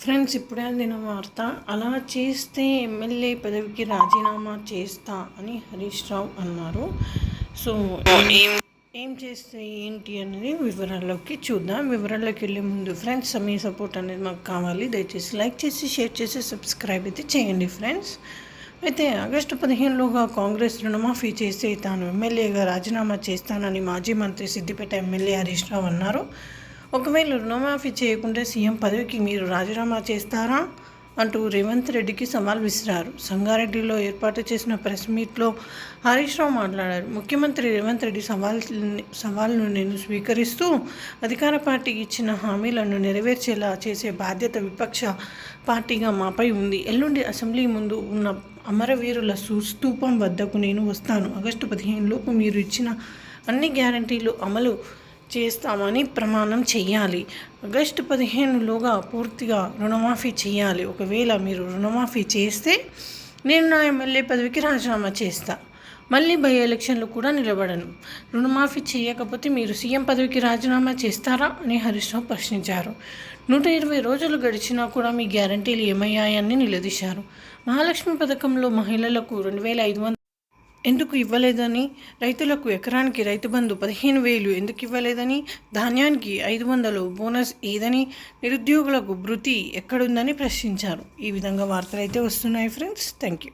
Friends ఇప్పుడే అందిన వార్త అలా చేస్తే ఎమ్మెల్యే పదవికి రాజీనామా చేస్తా అని హరీష్ రావు అన్నారు. సో ఏం ఏం చేస్తే ఏంటి అనేది వివరాల్లోకి చూద్దాం. వివరాల్లోకి వెళ్ళే ముందు ఫ్రెండ్స్ మీ సపోర్ట్ అనేది మాకు కావాలి. దయచేసి లైక్ చేసి షేర్ చేసి సబ్స్క్రైబ్ అయితే చేయండి ఫ్రెండ్స్. అయితే ఆగస్టు పదిహేనులోగా కాంగ్రెస్ రుణమాఫీ చేసి తాను ఎమ్మెల్యేగా రాజీనామా చేస్తానని మాజీ మంత్రి సిద్దిపేట ఎమ్మెల్యే హరీష్ రావు అన్నారు. ఒకవేళ రుణమాఫీ చేయకుంటే సీఎం పదవికి మీరు రాజీనామా చేస్తారా? అంటూ రేవంత్ రెడ్డికి సవాల్ విసిరారు. సంగారెడ్డిలో ఏర్పాటు చేసిన ప్రెస్ మీట్లో హరీష్ రావు మాట్లాడారు. ముఖ్యమంత్రి రేవంత్ రెడ్డి సవాల్ సవాల్ను నేను స్వీకరిస్తూ అధికార పార్టీకి ఇచ్చిన హామీలను నెరవేర్చేలా చేసే బాధ్యత విపక్ష పార్టీగా మాపై ఉంది. ఎల్లుండి అసెంబ్లీ ముందు ఉన్న అమరవీరుల సుస్తూపం వద్దకు నేను వస్తాను. ఆగస్టు పదిహేనులోపు మీరు ఇచ్చిన అన్ని గ్యారంటీలు అమలు చేస్తామని ప్రమాణం చేయాలి ఆగస్టు పదిహేనులోగా పూర్తిగా రుణమాఫీ చేయాలి ఒకవేళ మీరు రుణమాఫీ చేస్తే నేను నా ఎమ్మెల్యే పదవికి రాజీనామా చేస్తా. మళ్ళీ బై ఎలక్షన్లు కూడా నిలబడను. రుణమాఫీ చేయకపోతే మీరు సీఎం పదవికి రాజీనామా చేస్తారా అని హరీష్రావు ప్రశ్నించారు. నూట ఇరవై రోజులు గడిచినా కూడా మీ గ్యారంటీలు ఏమయ్యాయని నిలదీశారు. మహాలక్ష్మి పథకంలో మహిళలకు రెండు వేల ఐదు వందలు ఎందుకు ఇవ్వలేదని? రైతులకు ఎకరానికి రైతు బంధు పదిహేను వేలు ఎందుకు ఇవ్వలేదని? ధాన్యానికి ఐదు వందలు బోనస్ ఏదని? నిరుద్యోగులకు భృతి ఎక్కడుందని ప్రశ్నించారు. ఈ విధంగా వార్తలు అయితే వస్తున్నాయి ఫ్రెండ్స్. Thank you